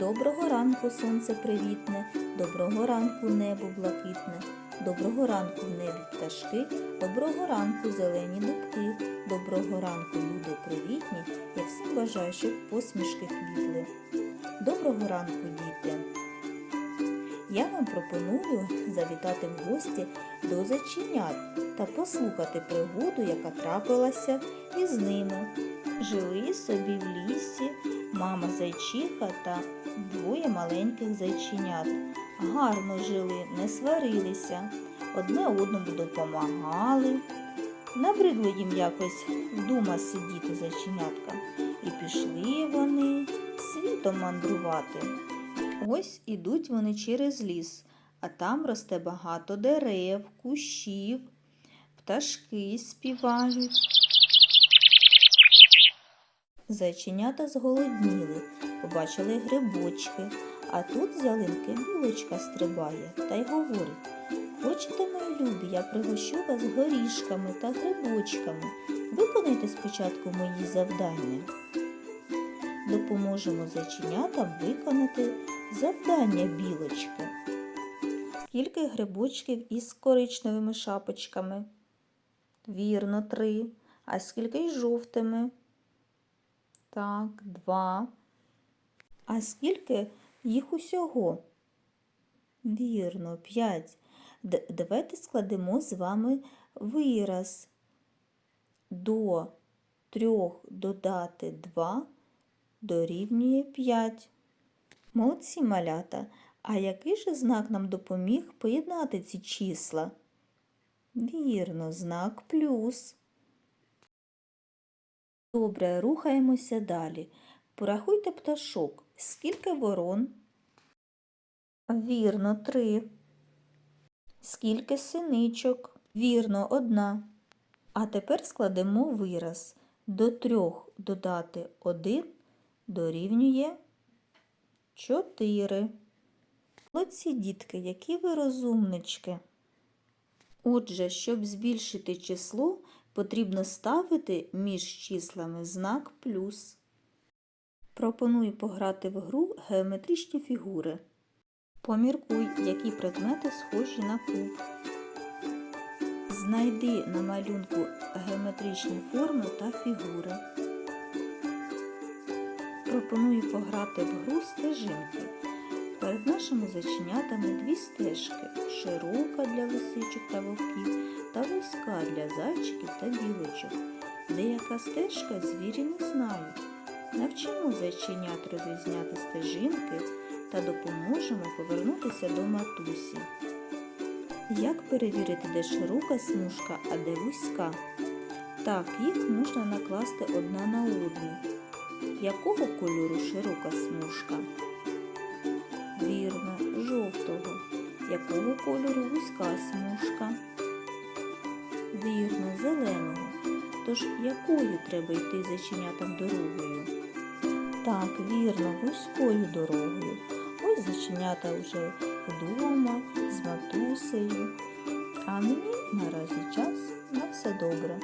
Доброго ранку, сонце привітне, доброго ранку, небо блакитне, доброго ранку в небі пташки, доброго ранку, зелені дубки, доброго ранку, люди привітні. Я всім бажаю, щоб посмішки квітли. Доброго ранку, діти! Я вам пропоную завітати в гості до зайченят та послухати пригоду, яка трапилася із ними. Жили собі в лісі мама зайчиха та двоє маленьких зайченят. Гарно жили, не сварилися, одне одному допомагали. Набридло їм якось вдома сидіти зайченятка. І пішли вони світом мандрувати. Ось ідуть вони через ліс, а там росте багато дерев, кущів, пташки співають. Зайченята зголодніли, побачили грибочки, а тут з ялинки білочка стрибає та й говорить Хочете, мої любі, я пригощу вас горішками та грибочками. Виконайте спочатку мої завдання. Допоможемо зайченятам виконати завдання білочки. Скільки грибочків із коричневими шапочками? Вірно, три. А скільки із жовтими? Так, два. А скільки їх усього? Вірно, п'ять. Давайте складемо з вами вираз. До трьох додати два дорівнює п'ять. Молодці малята. А який же знак нам допоміг поєднати ці числа? Вірно, знак плюс. Добре, рухаємося далі. Порахуйте пташок. Скільки ворон? Вірно, три. Скільки синичок? Вірно, одна. А тепер складемо вираз. До трьох додати один дорівнює чотири. Молодці дітки, які ви розумнички. Отже, щоб збільшити число, потрібно ставити між числами знак плюс. Пропоную пограти в гру геометричні фігури. Поміркуй, які предмети схожі на куб. Знайди на малюнку геометричні форми та фігури. Пропоную пограти в гру стежинки. Перед нашими заченятами дві стежки широка для лисичок та вовків та вузька для зайчиків та білочок. Деяка стежка звірі не знають. Навчимо зайченят розрізняти стежинки та допоможемо повернутися до матусі. Як перевірити, де широка смужка, а де вузька? Так, їх можна накласти одна на одну. Якого кольору широка смужка? Вірно, жовтого. Якого кольору вузька смужка? Вірно, зеленого. Тож якою треба йти зачинятам дорогою? Так, вірно, вузькою дорогою. Ось зачинята вже вдома з матусею. А мені наразі час на все добре.